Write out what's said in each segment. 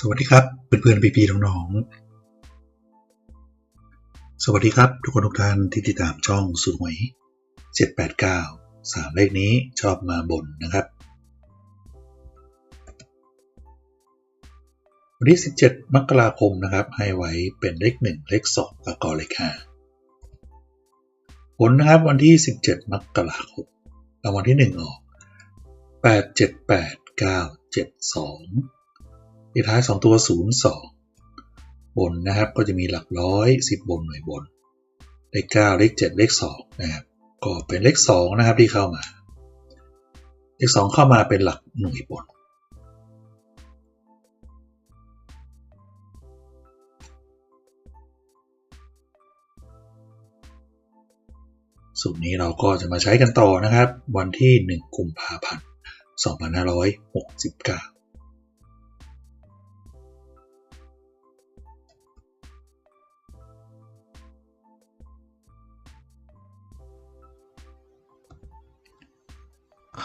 สวัสดีครับเพื่อนๆพี่ๆน้องๆสวัสดีครับ ทุกคนทุกท่านที่ติดตามช่องสูตรหวย789 3 เลขนี้ชอบมาบนนะครับ วันที่17 มกราคมนะครับ ให้ไว้เป็นเลข 1 เลข2แล้วก็เลข5ผลนะครับวันที่ 17 มกราคมรางวัลที่ 1 ออก 878 972 เลขท้าย 2 ตัว 02 บนนะครับก็จะมีหลักร้อย 10 บนหน่วยบน เลข 9 เลข 7 เลข 2 นะครับ ก็เป็นเลข 2 นะครับที่เข้ามา เลข 2 เข้ามาเป็นหลักหน่วยบน สูตรนี้เราก็จะมาใช้กันต่อนะครับ วันที่ 1 กุมภาพันธ์ 2569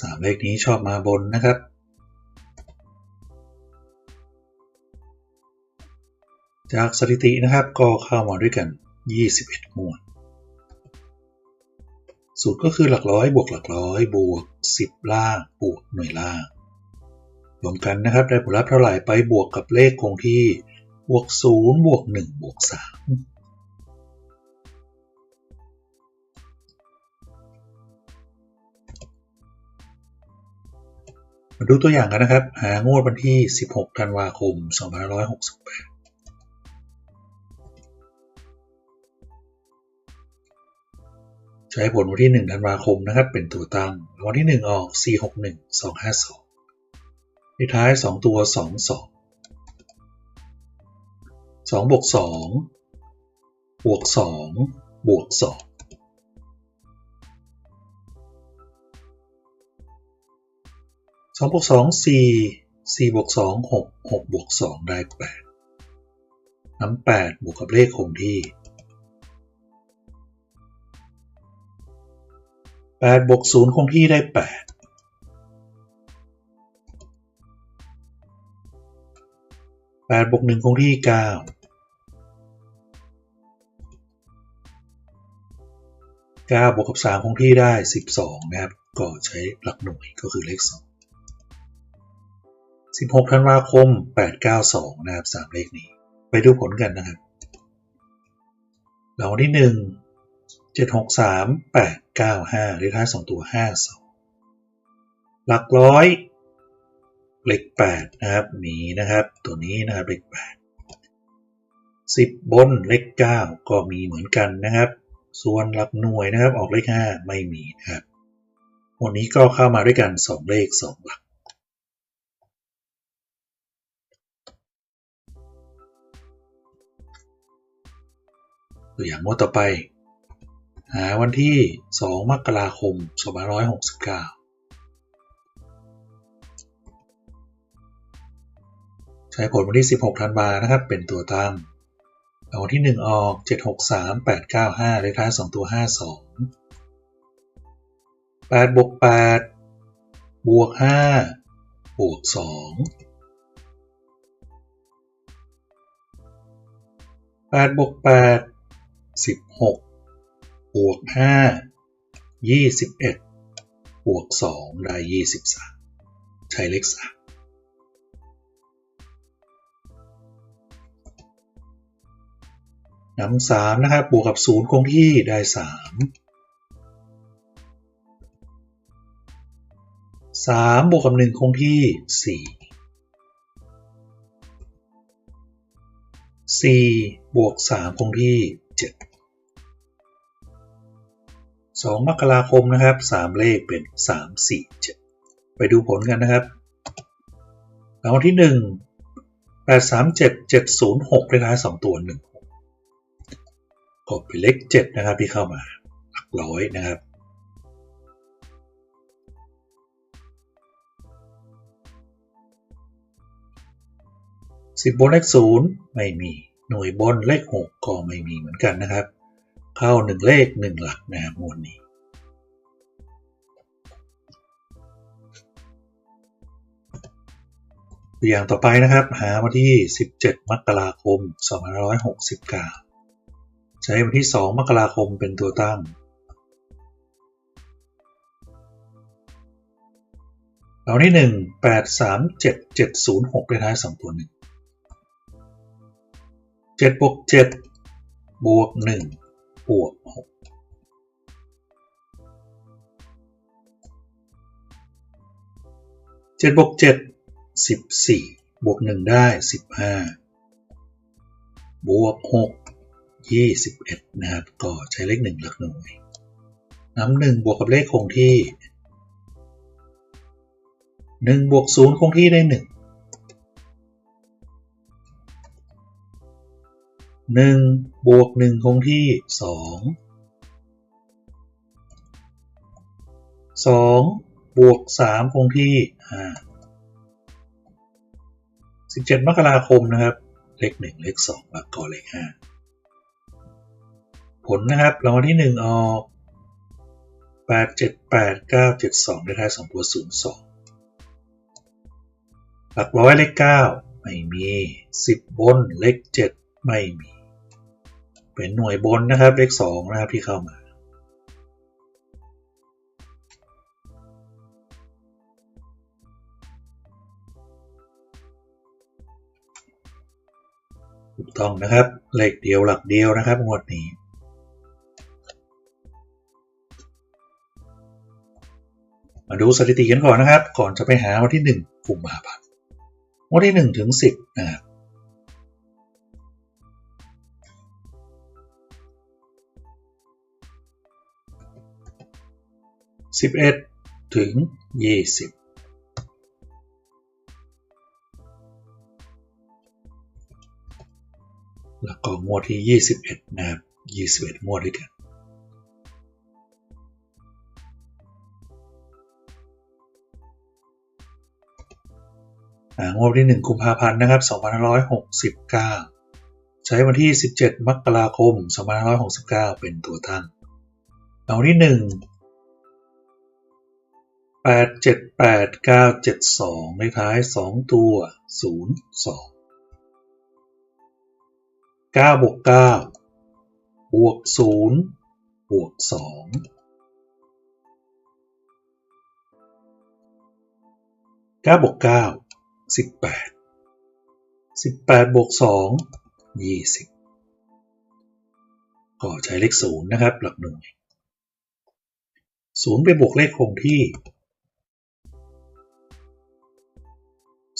สามเลขนี้ชอบมาบนนะครับ จากสถิตินะครับก็เข้ามาด้วยกัน 21งวดสูตรก็คือหลักร้อยบวกหลักร้อยบวก 10 ล่างบวกหน่วยล่างรวมกันนะครับได้ผลลัพธ์เท่าไหร่ไปบวกกับเลขคงที่บวก 0 บวก 1 บวก 3 มาดูตัวอย่างกันนะครับ หางวดวันที่ 16 ธันวาคม 2568ใช้ผลวันที่ 1 ธันวาคมนะครับ เป็นตัวตั้งวันที่ 1 ออก 461 252ในท้าย 2 ตัว 2 2 2บวก2บวก2บวก2 สองบวกสองสี่สี่บวกสองหกหกบวกสองได้แปดน้ำแปดบวกกับเลขคงที่แปดบวกศูนย์คงที่ได้แปดแปดบวกหนึ่งคงที่เก้าเก้าบวกกับสามคงที่ได้สิบสองนะครับ ก็ใช้หลักหน่วยก็คือเลขสอง 16ธันวาคม 892 นะครับ3เลขนี้ ไปดูผลกันนะครับรางวัลที่1 763 895เลขท้าย2ตัว52หลักร้อยเลข8นะครับมีนะครับ ตัวนี้นะครับเลข8 10บนเลข9ก็มีเหมือนกันนะครับ ส่วนหลักหน่วยนะครับออกเลข5ไม่มีนะครับวันนี้ก็เข้ามาด้วยกัน2เลข2หลัก ตัวอย่างงวดต่อไป หาวันที่ 2 มกราคม 2569 ใช้ผลวันที่ 16 ธันวานะครับ เป็นตัวตั้งเอาวันที่ 1 ออก 763 895เลขท้าย 2 ตัว 52 8บวก8บวก5บวก2 8บวก8 16 บวก 5 21 บวก 2 ได้ 23 ใช้เลข3นำ3นะครับบวกกับ0คงที่ได้3 3บวกกับ1คงที่4 4บวก3คงที่7 2 มกราคมนะครับ 3 เลขเป็น 3 4 7 ไปดูผลกันนะครับรางวัลที่ 1 8 3 7 7 0 6เลขท้าย 2 ตัว 1ก็เป็นเลข 7 นะครับที่เข้ามาหลักร้อยนะครับสิบบนเลขศูนย์ไม่มี หน่วยบนเลขหกก็ไม่มีเหมือนกันนะครับ เข้าหนึ่งเลขหนึ่งหลักนะครับมวลนี้ ตัวอย่างต่อไปนะครับ หาวันที่ 17 มกราคม 2569 ใช้วันที่ 2 มกราคมเป็นตัวตั้ง เราที่ 1 8 3 7 7 0 6เลขท้าย 2 ตัว1 7บวก7บวก1 บวกหกเจ็ดบวกเจ็ดสิบสี่บวกหนึ่งได้สิบห้าบวกหกยี่สิบเอ็ดนะครับ ก็ใช้เลขหนึ่งหลักหน่วยน้ำหนึ่งบวกกับเลขคงที่หนึ่งบวกศูนย์คงที่ได้หนึ่ง 1บวก1คงที่ 2 2 บวก 3 คงที่ 5 17 มกราคมนะครับ เลข 1 เลข2แล้วก็เลข 5 ผลนะครับรางวัลที่ 1 ออก8 7 8 9 7 2เลขท้าย2ตัว0 2 หลักร้อยเลข 9 ไม่มี 10 บนเลข 7 ไม่มี เป็นหน่วยบนนะครับเลข2นะครับที่เข้ามา ถูกต้องนะครับ เลขเดียวหลักเดียวนะครับงวดนี้มาดูสถิติกันก่อนนะครับ ก่อนจะไปหาวันที่ 1 กุมภาพันธ์ วันที่ 1 ถึง 10 นะครับ 11 ถึง 20แล้วก็งวดที่ 21 นะครับ 21 งวดด้วยกัน งวดที่ 1 กุมภาพันธ์ นะครับ 2569 ใช้วันที่ 17 มกราคม 2569 เป็นตัวตั้ง เอาที่ 1 ดเจ็ดแปดเก้าเจ็ดสองเลท้ายสองตัวศูนย์สองเก้าบวกเก้าบวกศูนย์บวกสองเก้าบวกเก้าสิบแปดสิบแปดบวกสองยี่สิบก็ใช้เลขศูนย์นะครับ หลักหน่วยศูนย์ไปบวกเลขคงที่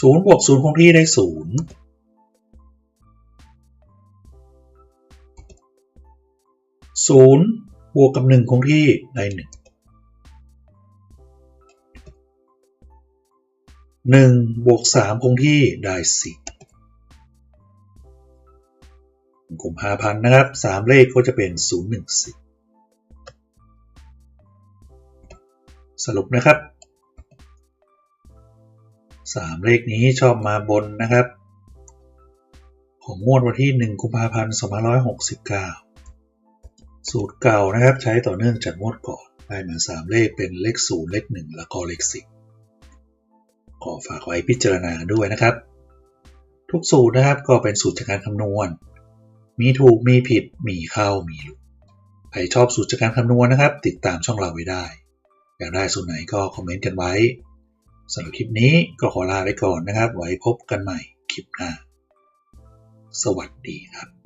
0บวก0คงที่ได้0 0บวกกับ1คงที่ได้1 1บวก3คงที่ได้4กุมภาพันนะครับ3เลขก็จะเป็น0 1 4สรุปนะครับ 3 เลขนี้ชอบมาบนนะครับ ของงวดวันที่ 1 กุมภาพันธ์2569 สูตรเก่านะครับ ใช้ต่อเนื่องจากงวดก่อนได้มา 3 เลขเป็นเลข 0 เลข 1 แล้วก็เลข 10 ขอฝากไว้พิจารณาด้วยนะครับ ทุกสูตรนะครับก็เป็นสูตรจากการคำนวณ มีถูกมีผิด มีเข้ามีหลุดใครชอบสูตรจากการคำนวณนะครับ ติดตามช่องเราไว้ได้ อยากได้สูตรไหนก็คอมเมนต์กันไว้ สำหรับคลิปนี้ก็ขอลาไปก่อนนะครับ ไว้พบกันใหม่คลิปหน้า สวัสดีครับ